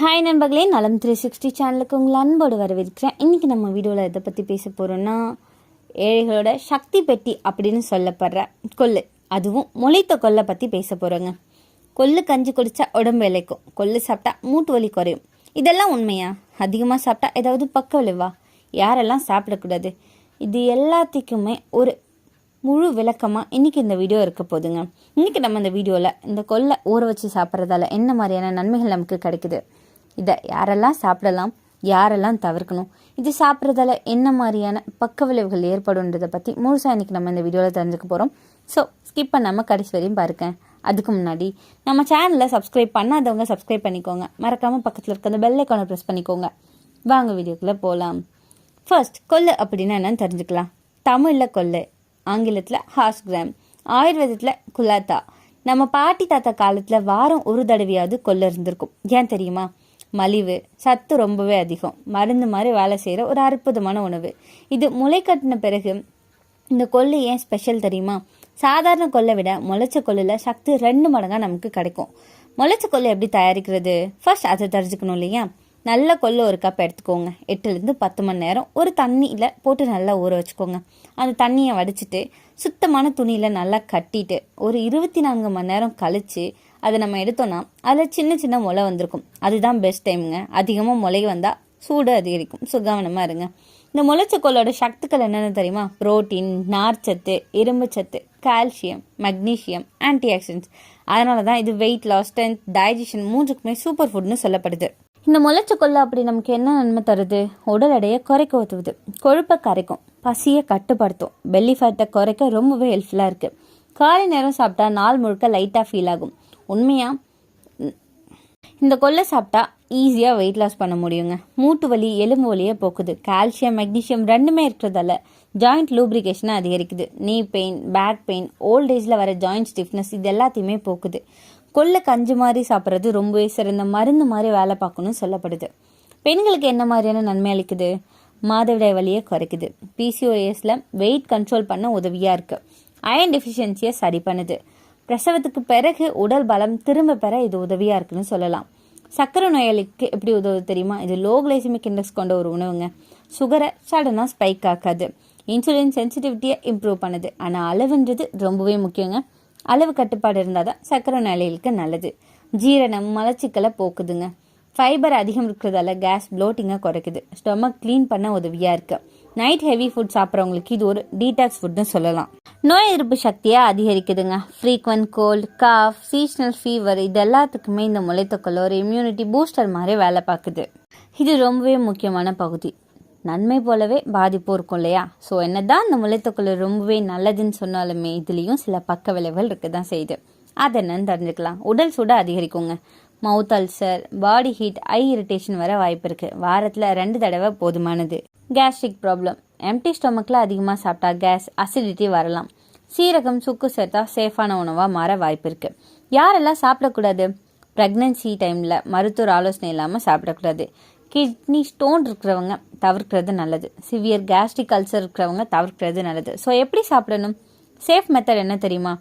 Hi நண்பர்களே நலம் three sixty சேனலுக்கு உங்களை அன்போடு வரவேற்கிறேன். இன்றைக்கி நம்ம வீடியோவில் இதை பற்றி பேச போகிறோன்னா ஏழைகளோட சக்தி பெட்டி அப்படின்னு சொல்லப்படுற கொள்ளு. அதுவும் முளைத்த கொல்லை பற்றி பேச போகிறோங்க கொள்ளு கஞ்சி குடித்தா உடம்பு இழைக்கும் கொள்ளு சாப்பிட்டா மூட்டு வலி குறையும். இதெல்லாம் உண்மையா? அதிகமாக சாப்பிட்டா ஏதாவது பக்க விளைவா யாரெல்லாம் சாப்பிடக்கூடாது? இது எல்லாத்துக்குமே ஒரு முழு விளக்கமாக இன்றைக்கி இந்த வீடியோ இருக்க போதுங்க. இன்றைக்கி நம்ம இந்த வீடியோவில் இந்த கொல்லை ஊற வச்சு சாப்பிட்றதால என்ன மாதிரியான நன்மைகள் நமக்கு கிடைக்குது? இதை யாரெல்லாம் சாப்பிடலாம் யாரெல்லாம் தவிர்க்கணும் இது சாப்பிட்றதால என்ன மாதிரியான பக்க விளைவுகள் ஏற்படும்ன்றதை பற்றி முழுசாக இன்றைக்கி நம்ம இந்த வீடியோவில் தெரிஞ்சுக்க போகிறோம் ஸோ ஸ்கிப் பண்ணாமல் கடைசி வரையும் பாருங்க. அதுக்கு முன்னாடி நம்ம சேனலை சப்ஸ்கிரைப் பண்ணாதவங்க சப்ஸ்கிரைப் பண்ணிக்கோங்க. மறக்காமல் பக்கத்தில் இருக்க அந்த பெல் ஐக்கானை ப்ரெஸ் பண்ணிக்கோங்க. வாங்க வீடியோக்குள்ளே போகலாம் ஃபர்ஸ்ட் கொள்ளு அப்படின்னா என்னன்னு தெரிஞ்சுக்கலாம். தமிழில் கொள்ளு ஆங்கிலத்தில் ஹார்ஸ் கிராம் ஆயுர்வேதத்தில் குலாத்தா. நம்ம பாட்டி தாத்தா காலத்தில் வாரம் ஒரு தடவையாவது கொள்ளு இருந்திருக்கும். ஏன் தெரியுமா? மலிவு சத்து ரொம்பவே அதிகம். மருந்து மாதிரி வேலை செய்கிற ஒரு அற்புதமான உணவு. இது முளை கட்டின பிறகு இந்த கொள்ளு ஏன் ஸ்பெஷல் தெரியுமா? சாதாரண கொல்லை விட முளைச்ச கொல்லில் சக்தி ரெண்டு மடங்காக நமக்கு கிடைக்கும். முளைச்ச கொள்ளு எப்படி தயாரிக்கிறது? ஃபர்ஸ்ட் அதை தெரிஞ்சுக்கணும் இல்லையா? நல்ல கொல்ல ஒரு கப் எடுத்துக்கோங்க. எட்டுலேருந்து பத்து மணி நேரம். ஒரு தண்ணியில் போட்டு நல்லா ஊற வச்சுக்கோங்க. அந்த தண்ணியை வடிச்சிட்டு சுத்தமான துணியில் நல்லா கட்டிட்டு ஒரு இருபத்தி நான்கு மணி நேரம் கழித்து அதை நம்ம எடுத்தோம்னா அதில் சின்ன சின்ன முளை வந்திருக்கும். அதுதான் பெஸ்ட் டைமுங்க அதிகமாக முளை வந்தால் சூடு அதிகரிக்கும். ஸோ கவனமாக இருங்க. இந்த முளைச்சக்கோளோட சக்திகள் என்னென்னு தெரியுமா? புரோட்டீன் நார்ச்சத்து இரும்புச்சத்து கால்சியம் மக்னீஷியம் ஆன்டி ஆக்சிடென்ட்ஸ் அதனால தான் இது வெயிட் லாஸ் ஸ்ட்ரென்த் டைஜஷன் மூன்றுக்குமே சூப்பர் ஃபுட்னு சொல்லப்படுது. இந்த முளைச்சக்கொல்லை அப்படி நமக்கு என்ன நன்மை தருது? உடல் எடையை குறைக்க உதவுது. கொழுப்பை கரைக்கும் பசியை கட்டுப்படுத்தும். பெல்லி ஃபேட்டை குறைக்க ரொம்பவே ஹெல்ப்ஃபுல்லாக இருக்குது காலை நேரம் சாப்பிட்டா நாள் முழுக்க லைட்டாக ஃபீல் ஆகும். உண்மையாக இந்த கொள்ளை சாப்பிட்டா ஈஸியாக வெயிட் லாஸ் பண்ண முடியுங்க. மூட்டு வலி எலும்பு வலியை போக்குது. கால்சியம் மெக்னீஷியம் ரெண்டுமே இருக்கிறதால ஜாயிண்ட் லூப்ரிகேஷனை அதிகரிக்குது. Knee pain back pain volt ஏஜில் வர ஜாயிண்ட் ஸ்டிஃப்னஸ் இது எல்லாத்தையுமே போக்குது. கொள்ளை கஞ்சி மாதிரி சாப்பிட்றது ரொம்பவே சிறந்த மருந்து மாதிரி வேலை பார்க்கணும்னு சொல்லப்படுது. பெண்களுக்கு என்ன மாதிரியான நன்மை அளிக்குது? மாதவிடாய் வலியை குறைக்குது. பிசிஓஎஸில் வெயிட் கண்ட்ரோல் பண்ண உதவியாக இருக்குது அயன் டெஃபிஷியன்சியை சரி பண்ணுது. பிரசவத்துக்கு பிறகு உடல் பலம் திரும்ப பெற இது உதவியாக இருக்குன்னு சொல்லலாம். சக்கரை நோயாளிக்கு எப்படி உதவுது தெரியுமா? இது லோ கிளைசிமிக் இண்டெக்ஸ் கொண்ட ஒரு உணவுங்க. சுகரை சடனாக ஸ்பைக் ஆக்காது. இன்சுலின் சென்சிட்டிவிட்டியை இம்ப்ரூவ் பண்ணுது. ஆனால் அளவுன்றது ரொம்பவே முக்கியங்க. அளவு கட்டுப்பாடு இருந்தால் தான் சக்கரை நிலைகளுக்கு நல்லது. ஜீரணம் மலச்சிக்கலை போக்குதுங்க. ஃபைபர் அதிகம் இருக்கிறதால கேஸ் ப்ளோட்டிங்கை குறைக்குது. ஸ்டொமக் க்ளீன் பண்ண உதவியாக இருக்கு. நைட் ஹெவி ஃபுட் சாப்பிட்றவங்களுக்கு இது ஒரு டீடாக்ஸ் ஃபுட்னு சொல்லலாம். நோய் எதிர்ப்பு சக்தியை அதிகரிக்குதுங்க. Frequent cold cough seasonal fever இது எல்லாத்துக்குமே இந்த முளைத்தொக்கல் ஒரு இம்யூனிட்டி பூஸ்டர் மாதிரி வேலை பார்க்குது. இது ரொம்பவே முக்கியமான பகுதி. நன்மை போலவே பாதிப்பும் இருக்கும் இல்லையா? ஸோ என்ன தான் இந்த முளைத்தொக்கல் ரொம்பவே நல்லதுன்னு சொன்னாலுமே இதுலேயும் சில பக்க விளைவுகள் இருக்க தான் செய்யுது. அது என்னன்னு தெரிஞ்சுக்கலாம். உடல் சூடு அதிகரிக்குங்க. Mouth ulcer body heat eye irritation வர வாய்ப்பு இருக்குது வாரத்தில் ரெண்டு தடவை போதுமானது. கேஸ்ட்ரிக் ப்ராப்ளம் எம்டி ஸ்டொமக்கில் அதிகமாக சாப்பிட்டா கேஸ் அசிடிட்டி வரலாம். சீரகம் சுக்கு சேர்த்தா சேஃபான உணவாக மாற வாய்ப்பு இருக்குது யாரெல்லாம் சாப்பிடக்கூடாது? ப்ரெக்னென்சி டைமில் மருத்துவர் ஆலோசனை இல்லாமல் சாப்பிடக்கூடாது. கிட்னி ஸ்டோன் இருக்கிறவங்க தவிர்க்கிறது நல்லது. சிவியர் கேஸ்ட்ரிக் அல்சர் இருக்கிறவங்க தவிர்க்கிறது நல்லது. ஸோ எப்படி சாப்பிடணும்? சேஃப் மெத்தட் என்ன தெரியுமா?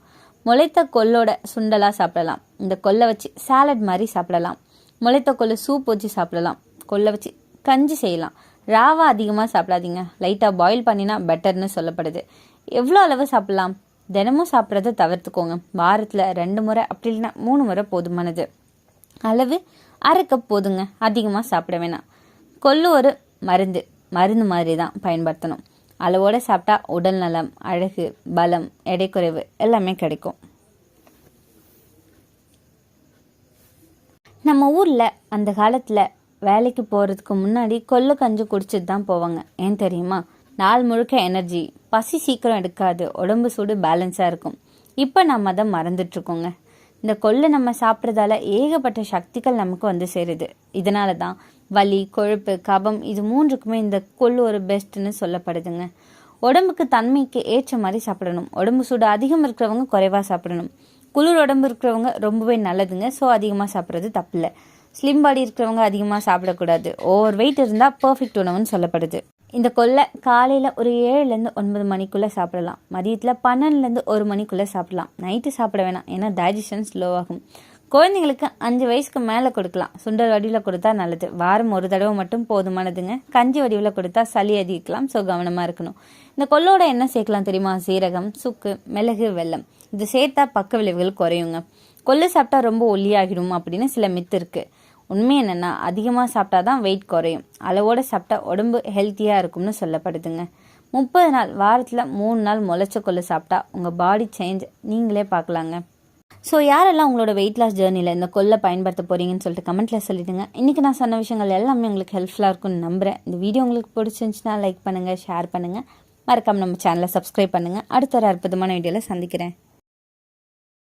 முளைத்த கொல்லோட சுண்டலாக சாப்பிடலாம். இந்த கொல்லை வச்சு சாலட் மாதிரி சாப்பிடலாம். முளைத்த கொல்லு சூப் வச்சு சாப்பிடலாம். கொல்லை வச்சு கஞ்சி செய்யலாம். ராவா அதிகமாக சாப்பிடாதீங்க. லைட்டாக பாயில் பண்ணினா பெட்டர்னு சொல்லப்படுது. எவ்வளோ அளவு சாப்பிடலாம்? தினமும் சாப்பிட்றத தவிர்த்துக்கோங்க. வாரத்தில் ரெண்டு முறை அப்படி இல்லைன்னா மூணு முறை போதுமானது. அளவு அரை கப் போதுங்க. அதிகமாக சாப்பிட வேணாம். கொள்ளு ஒரு மருந்து. மருந்து மாதிரி தான் பயன்படுத்தணும். அளவோடு சாப்பிட்டா உடல் நலம் அழகு பலம் எடை குறைவு எல்லாமே கிடைக்கும். நம்ம ஊரில் அந்த காலத்தில் வேலைக்கு போகிறதுக்கு முன்னாடி கொள்ளு கஞ்சி குடிச்சிட்டு தான் போவாங்க. ஏன் தெரியுமா? நாள் முழுக்க எனர்ஜி பசி சீக்கிரம் எடுக்காது. உடம்பு சூடு பேலன்ஸாக இருக்கும். இப்போ நம்ம அதை மறந்துட்டுருக்கோங்க இந்த கொள்ளை நம்ம சாப்பிட்றதால ஏகப்பட்ட சக்திகள் நமக்கு வந்து சேருது. இதனால தான் வலி கொழுப்பு கபம் இது மூன்றுக்குமே இந்த கொள்ளு ஒரு பெஸ்ட்னு சொல்லப்படுதுங்க. உடம்புக்கு தன்மைக்கு ஏற்ற மாதிரி சாப்பிடணும். உடம்பு சூடு அதிகம் இருக்கிறவங்க குறைவாக சாப்பிடணும். குளிர் உடம்பு இருக்கிறவங்க ரொம்பவே நல்லதுங்க. ஸோ அதிகமாக சாப்பிட்றது தப்பில்லை. ஸ்லிம் பாடி இருக்கிறவங்க அதிகமாக சாப்பிடக்கூடாது. ஓவர் வெயிட் இருந்தால் பர்ஃபெக்ட் உணவுன்னு சொல்லப்படுது. இந்த கொள்ளை காலையில் ஒரு ஏழுலேருந்து ஒன்பது மணிக்குள்ளே சாப்பிடலாம். மதியத்தில் பன்னெண்டுலேருந்து ஒரு மணிக்குள்ளே சாப்பிடலாம். நைட்டு சாப்பிட வேணாம் ஏன்னா டைஜஷன் ஸ்லோ ஆகும். குழந்தைங்களுக்கு அஞ்சு வயசுக்கு மேலே கொடுக்கலாம். சுண்டல் வடிவில் கொடுத்தா நல்லது. வாரம் ஒரு தடவை மட்டும் போதுமானதுங்க. கஞ்சி வடிவில் கொடுத்தா சளி அதிகலாம் ஸோ கவனமாக இருக்கணும். இந்த கொள்ளோட என்ன சேர்க்கலாம் தெரியுமா? சீரகம் சுக்கு மிளகு வெல்லம். இது சேர்த்தா பக்க விளைவுகள் குறையுங்க. கொள்ளு சாப்பிட்டா ரொம்ப ஒல்லியாகிடும் அப்படின்னு சில மித்து இருக்குது உண்மை என்னென்னா அதிகமாக சாப்பிட்டா தான் வெயிட் குறையும். அளவோடு சாப்பிட்டா உடம்பு ஹெல்த்தியாக இருக்கும்னு சொல்லப்படுதுங்க. முப்பது நாள் வாரத்தில் மூணு நாள் முளைச்ச கொள்ளு சாப்பிட்டா உங்கள் பாடி சேஞ்ச் நீங்களே பார்க்கலாங்க. ஸோ யாரெல்லாம் உங்களோட வெயிட் லாஸ் ஜேர்னியில் இந்த கொல்லை பயன்படுத்த போகிறீங்கன்னு சொல்லிட்டு கமெண்ட்டில் சொல்லிவிடுங்க இன்றைக்கி நான் சொன்ன விஷயங்கள் எல்லாமே உங்களுக்கு ஹெல்ப்ஃபுல்லாக இருக்கும்னு நம்புகிறேன் இந்த வீடியோ உங்களுக்கு பிடிச்சிருந்துச்சுன்னா லைக் பண்ணுங்கள் ஷேர் பண்ணுங்கள் மறக்காமல் நம்ம சேனலை சப்ஸ்கிரைப் பண்ணுங்கள் அடுத்த ஒரு அற்புதமான வீடியோவில் சந்திக்கிறேன்.